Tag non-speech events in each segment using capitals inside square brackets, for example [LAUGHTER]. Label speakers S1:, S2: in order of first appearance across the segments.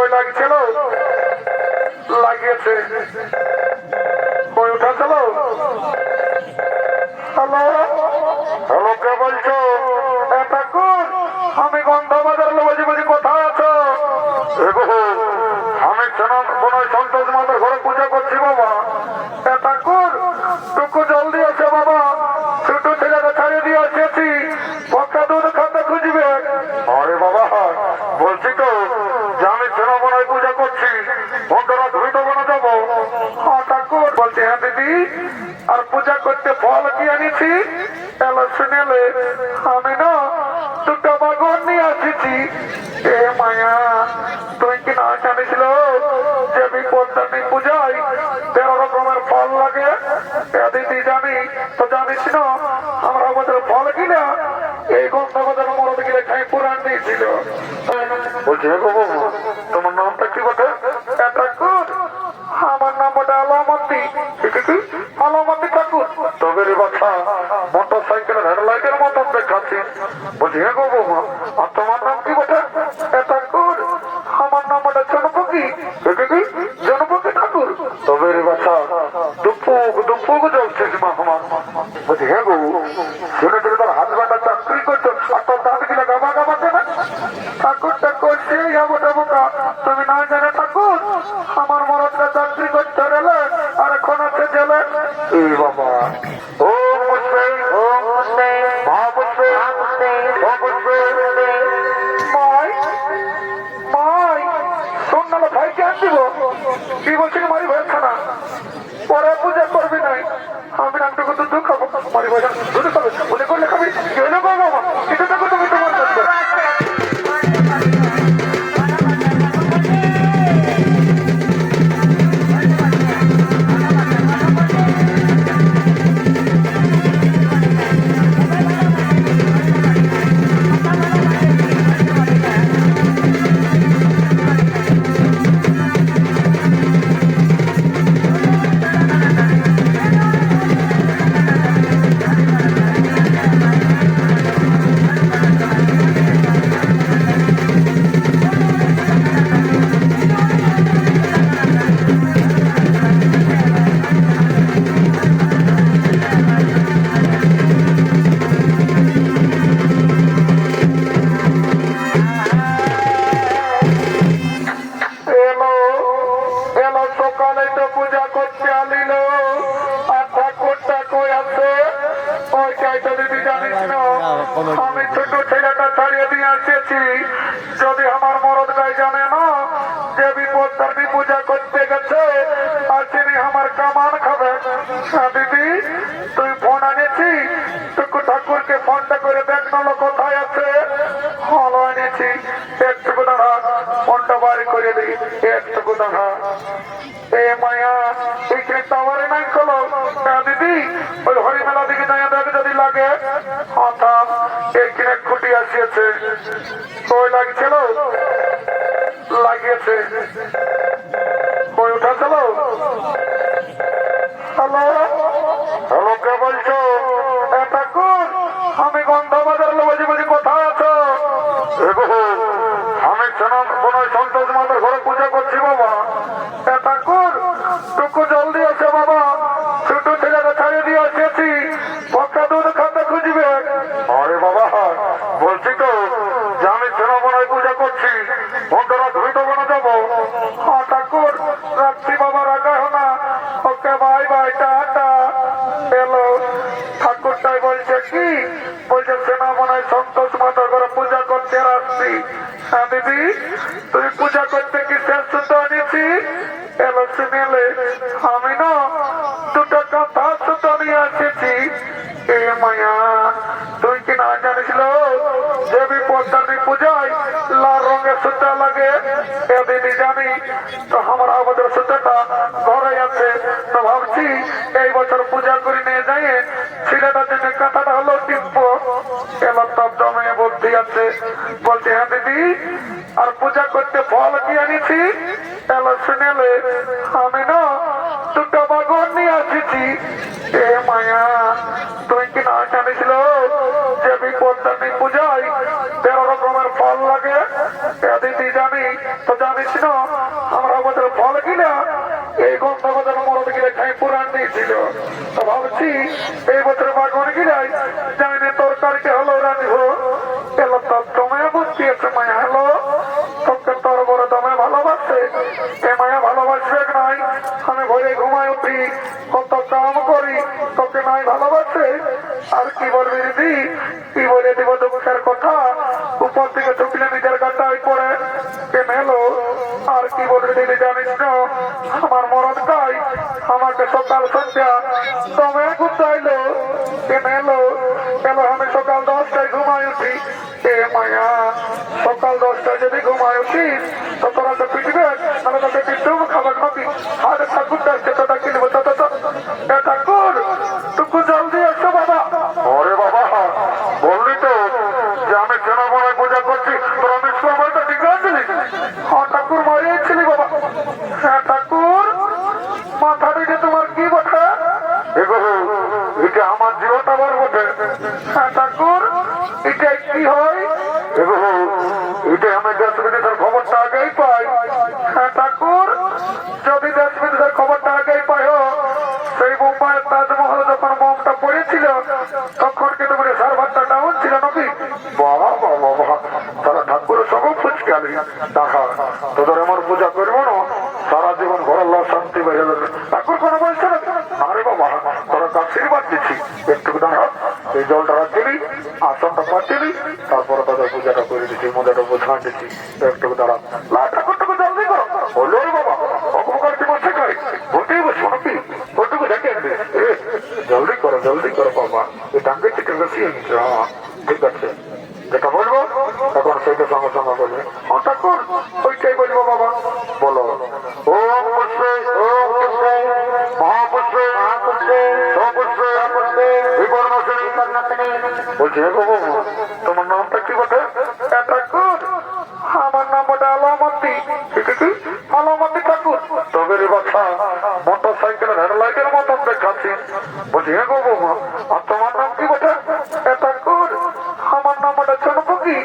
S1: কই লাগছিল? লাগিয়েছে। কই উঠাছিল হ্যালো? হ্যালো, কে বলছো? ঠাকুর, আমি গন্ধবাজার আছো আমি সন্তোষ মাতার ঘরে পূজা করছি, বাবা। ঠাকুর টুকু জলদি আছে করতে ফল এলো শুনেলে আমি না দুটো বাগন নিয়ে আসিছি। এ মায়া তুই কি না জানিছিল যে বিপত্তানি পূজায় তেরো রকমের ফল লাগে? দিদি জানি তো জানিস না আমরা আমাদের ফল কিনা এই গন্ধবাজার মরদ গিলে খাই পুরান দিয়েছিল। বলছি তোমার নামটা কি বটে? আমার নাম বটে আলমতি আলমতি ঠাকুর তবে রে মোটর সাইকেলের হেডলাইটের মতন দেখাচ্ছি। বলছি হ্যাঁ গো বৌমা, আর তোমার নাম কি বটে? এ ঠাকুর, আমার নাম বটে জনপকি বাচ্চা দুপুক দুপুক জ্বলছিস মা বলছি হ্যাঁ গো শুনে এই বাবা। না আছে। হলো এনেছি একটুকু দাঁড়া ফোনটা বাড়ি করে দিই। একটুকু দাঁড়া ওই লাগছিল? লাগিয়েছে। কই উঠাছিল? হ্যালো? কে বলছো? এ ঠাকুর, আমি বলছি কোথায় আছো Everybody. [LAUGHS] আসছি হ্যাঁ তুমি পূজা করতে কি শেষ সুতো আনিছি এলো আমি না দুটো কথা সুতো নিয়ে এসেছি। এ মায়া, তুই কি না জানিছিল যে বিপত্তানি পূজায় লাল রঙের সুতা লাগে এ দিদি তো আমার আমাদের সুতোটা ঘরে আছে। তো ভাবছি এই বছর পূজা বলছি হ্যাঁ দিদি আর পূজা করতে ফল কি আনিছি। এলো শুনেলে আমি না দুটো বাগন নিয়ে আসিছি। তেরো রকমের ফল লাগে? দিদি জানি, তো জানিস না, আমরা এই খাই তো ভাবছি, এই বছর বাগন গিলাই উপর থেকে ঢুকলে নিজের গাটাই পড়ে। কে মেলো? আর কি বলে দিদি, জানিস আমার মরণ তাই আমাকে সকাল সন্ধ্যা দমে চাইলো কে মেলো? কেন আমি সকাল দশটায় ঘুমাই উঠি। এ মায়া? সকাল দশটায় যদি ঘুমাই উঠি তখন কিন্তু মানে সার্ভারটা ডাউন ছিল নাকি? বাবা বাবা বাবা তারা ঠাকুরের সকল ফুচকে আলি। দেখা, তোদের আমার পূজা করব না। সারা জীবন ঘরের লোক শান্তি বেড়ে যাবে। ঠাকুর কোনো বলছে না। আরে বাবা, তোরা আশীর্বাদ দিচ্ছি। একটু দাঁড়া, এই জলটা রাখছিলি আসনটা পাচ্ছিলি তারপরে তাদের পূজাটা করে দিচ্ছি, মজাটা বোঝান দিচ্ছি। বলছি বাবু তোমার নামটা কি বটে? আমার নাম বটে আলামতি আলামতি ঠাকুর। তবে রে মোটর সাইকেলের হেডলাইটের মতন দেখাচ্ছি। বলছি, হে গো বৌমা আর তোমার নাম কি বটে? ঠাকুর আমার নাম জনপকি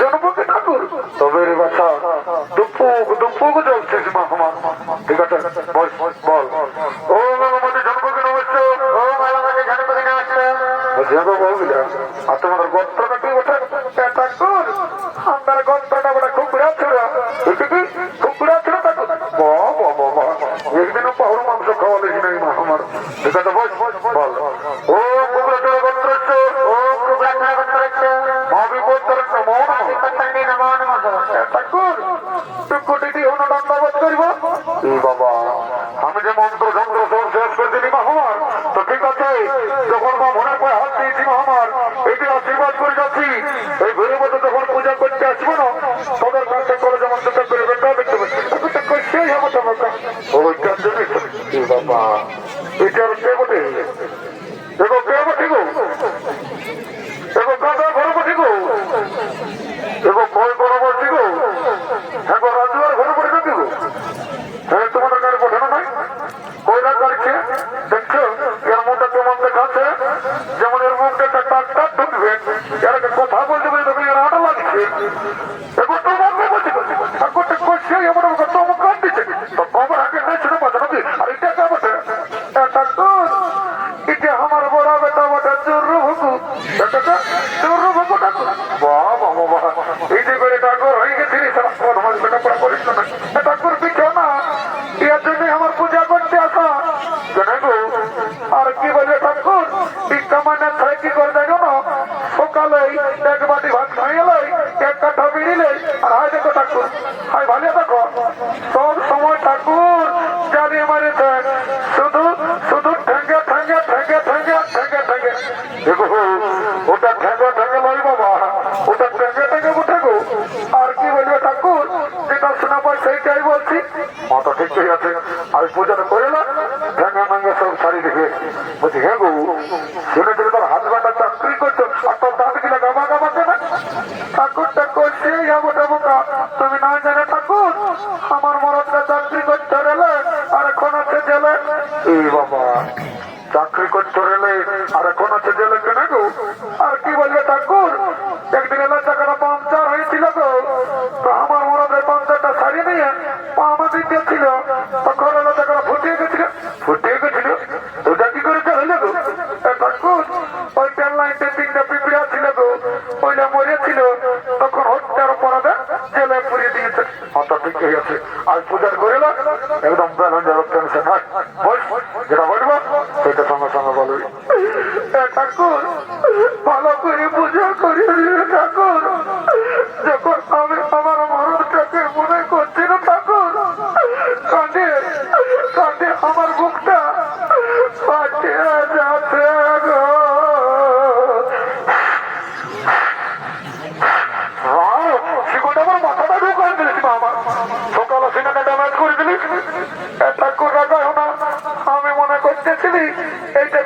S1: জনপকি ঠাকুর। তবে রে দুপুক দুপুক ঠিক আছে বল বলছি হে গো বৌমিলা আর তোমার গোত্রটা কি এ ঠাকুর আমার গোত্রটা বটে খুবড়া ছোড়া কি কি খুবড়া ছোড়া ঠাকুর একদিনও পাহুড় মাংস খাওয়া দেখি নাই মা আমার ঠিক আছে বল বল ও কুকুরা ছোড়া গোত্র ও কুকুরা ছোড়া গোত্র মহাবি গোত্র নমো নমঃ ঠাকুর তুই কোটিটি হন দণ্ডবোধ করিব বাবা আমি যে মন্ত্র যন্ত্র সব শেষ করে দিলি মাহমার তো ঠিক আছে যখন মা মনের পায়ে হাত দিয়েছি মাহমার এটি আশীর্বাদ করে যাচ্ছি। এই ঘুরে বছর যখন পূজা করতে আসব না তোদের কাছে করে যেমন চেষ্টা করে দেখতে পাচ্ছি। করছেই হবে কে বটে? দেখো, কে বটে? হয়ে আমার আমার জানে কি বলবে ঠাকুর ইচ্ছা মানে থাকে কি করে জানো না এক বাটি ভাত খাই এলে এক কাঠা বিড়িলে আর হাই দেখো ঠাকুর হাই ভালো দেখো সব সময় ঠাকুর জানিয়ে মারিতে করে হ্যাঁ বোকা তুমি না জানে ঠাকুর আমার মরদটা চাকরি করতে রেলে আর এখন আছে জেলে এই বাবা চাকরি করতে রেলে আর এখন আছে জেলে কেন গো আর কি বলবে ঠাকুর একদিন টাকাটা পাংচার হয়েছিল গো তো আমার মরদের পাংচার ছাড়িয়ে নিয়ে পা ছিল তখন হলো তখন ফুটিয়ে গেছিল ফুটিয়ে গেছিল কি করে হলো গো ঠাকুর ওই তেল লাইনতে তিনটা পিঁপড়া ছিল গো, ওইটা মরেছিল তখন হত্যার অপরাধে জেলে পুড়িয়ে দিয়েছে। মাথা ঠিক হয়ে গেছে। আজ পূজার করে একদম ব্যালেন্স টেনশন হয় যেটা বলব, সেটা সঙ্গে সঙ্গে বলবি ঠাকুর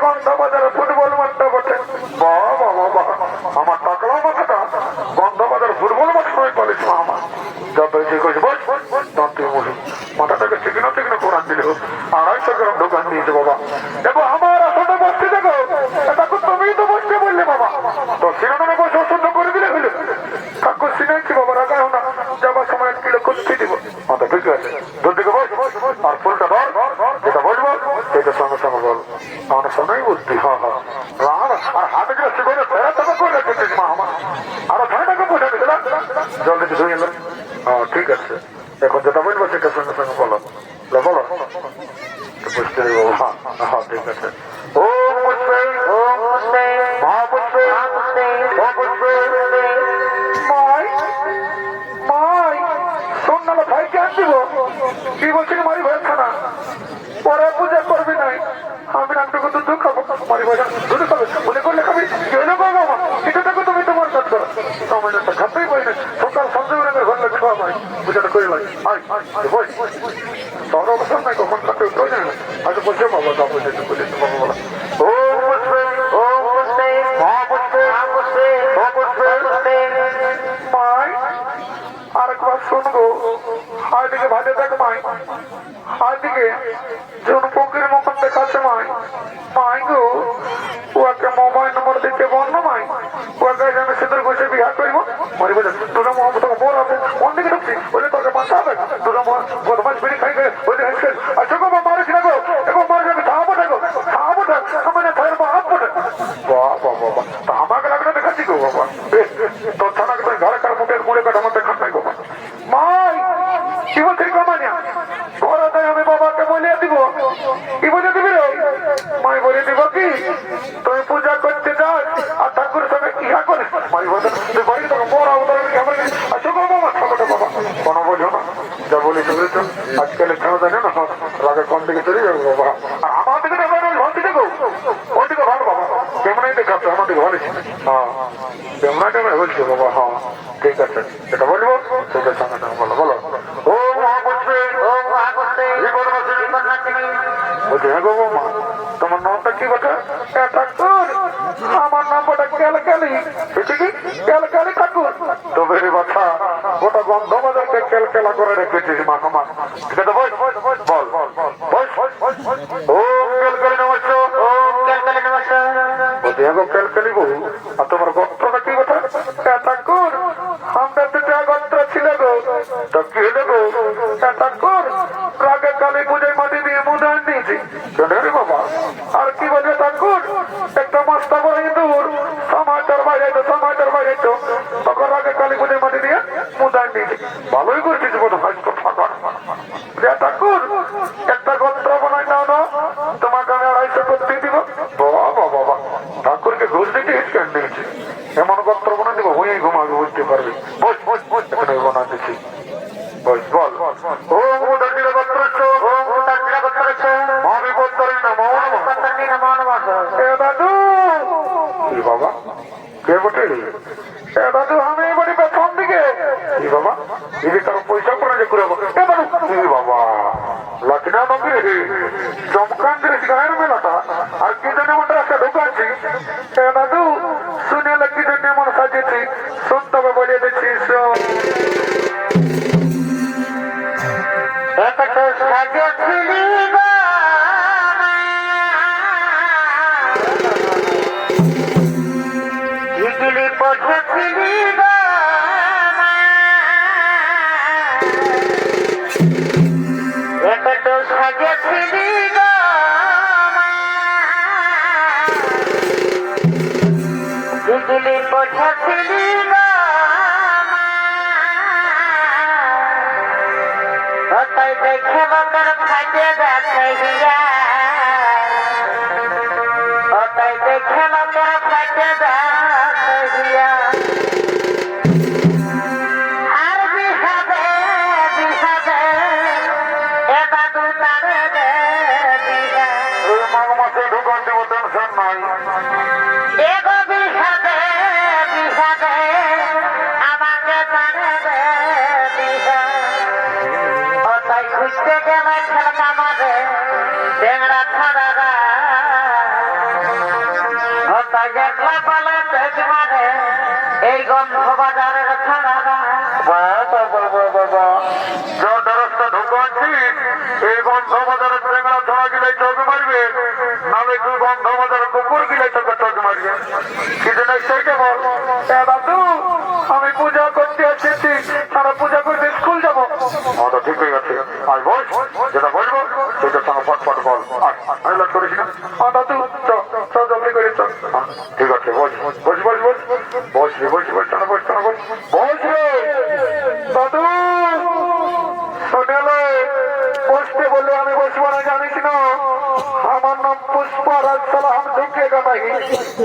S1: এইটা গন্ধ ফুটবল মাঠটা বটে। বাবা বাবা আমার টাকলা মাথাটা। গন্ধ বাজার ফুটবল মাঠ নয় পালিস আমার। যত ইচ্ছে করিস বস দন্তি মুসু মাথাটাকে চিকনো চিকনো কোরআন দিল আড়াইশো গ্রাম দোকান দিয়েছে বাবা দেখো আমার আসলে বসতে দেখো দেখো তুমি তো বসতে বললে বাবা তো সিনেমা বসে অসুস্থ করে দিলে হইল ঠাকুর সিনেছি বাবা রাখা না যাবার সময় এক কিলো করতে দিব মাথা ঠিক আছে দূর দিকে বস আর ফুলটা ধর যেটা বলব সেটা সঙ্গে সঙ্গে বল। আমার সঙ্গেই বুঝতি হ্যাঁ হ্যাঁ আর হাতে গেলে সেগুলো ফেরা তবে করে রেখেছিস মা আমার আরও ঠান্ডাকে বুঝে দিলাম জলদি ধুয়ে এলো হ্যাঁ ঠিক আছে। এখন যেটা বলব সেটা বলো। বলো। বুঝতে হ্যাঁ হ্যাঁ ঠিক আছে। বলে করলে গেল গো বাবা এটা দেখো তুমি তোমার কাজ করো সময় তো খাতেই পাই না সকাল সন্ধ্যে বেলা ঘর লাগে খাওয়া ভাই পূজাটা করে আয় আয় বই তোর অবসর নাই কখন খাতে উঠতেও জানে না আজ বসে বাবা যা বসে বসে বাবা ওকে যেন সিঁদুর বসে বিয়া করব। মরি বলে তোরা মোহাম্মদ মোর হবে। থাকের মা গো মানিয়া ঘরে তাই আমি বাবাকে বলিয়ে দিব কি বলে দিবি রে মাই বলে দিব কি তুই পূজা করতে যাস আর ঠাকুরের সঙ্গে ইহা করিস মাই বলে তুই বাড়ি তোকে বড় অবতার আমার আচ্ছা গো বাবা ছোটটা বাবা কোনো বোঝো না যা বলি তুমি তো আজকাল কেন না রাগে কোন দিকে চলে যাবে বাবা। আর আমার দিকে না ঘর দিকে গো ওর দিকে ভালো বাবা। কেমনই দেখাচ্ছে আমার দিকে ভালো হ্যাঁ। কেমন কেমন বলছো বাবা? হ্যাঁ। ঠিক আছে। এটা বলব? সেটা সঙ্গে সঙ্গে বলো বলো। ও মহাপুত্রে ও মহাপুষ্পে বলছি হ্যাঁ গো because Preta শুনতে হবে বলে দিচ্ছি
S2: দেখে বকর ফাটে যাচ্ছে হিয়া ওটাই দেখে বকর ফাটে যাচ্ছে হিয়া গন্ধ বাজারের
S1: ঢুকাচ্ছি এই গন্ধ বাজারে প্রেমরা ধরা গিলে চোখ মারবে। নালে তুই গন্ধ বাজারে কুকুর গিলে তোকে চোখ মারবে। কিছু নেই সেইটা বল দাদু আমি পূজা করতে এসেছি তারা পূজা করতে স্কুল যাব। আমাদের ঠিক হয়ে গেছে। আজ বল যেটা বলব সেটা সঙ্গে ফটফট বল। লাগ করিস না। দাদু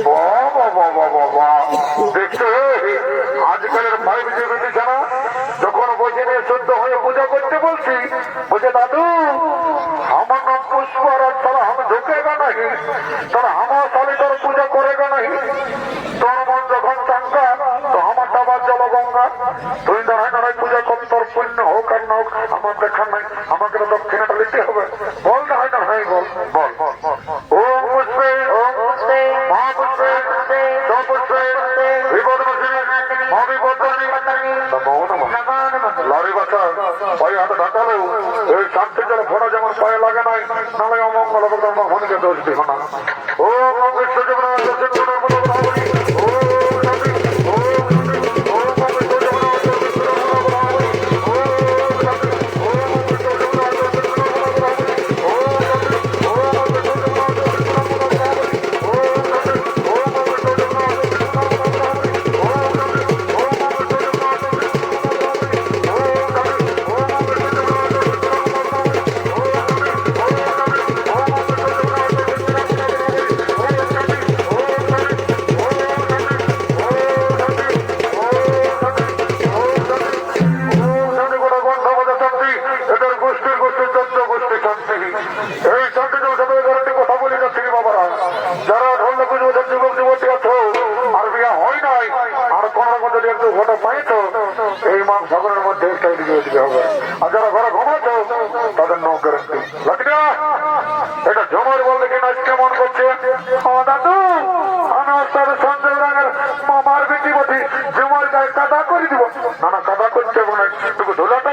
S1: হ্যাঁ, আমার বাবা দেখছ আজকালের যখন বসে নিয়ে শুদ্ধ হয়ে পূজা করতে বলছি বলছে দাদু আমার সালে তোর পূজা করে গা নাহি। তোর মন যখন চাঙ্গা তো আমার ডাবার জল গঙ্গা। তুই দাঁড়ায় দাঁড়ায় পূজা কর তোর পুণ্য হোক আর না হোক আমার দেখার নাই। আমাকে তো দক্ষিণাটা দিতে হবে। বল দাঁড়ায় দাঁড়ায় বল। বল। ওম পুষ্পে ওম পুষ্পে মা পুষ্পে চ পুষ্পে। বিপদ মা বিপদ নমো নমঃ। বাসা পায়ে হাতে ঢাকালো এই শান্তি জল ফোড়া যেমন পায়ে লাগে নাই নালে অমঙ্গল অবদান ভবনকে দোষ দিও না। ও না কাদা করছে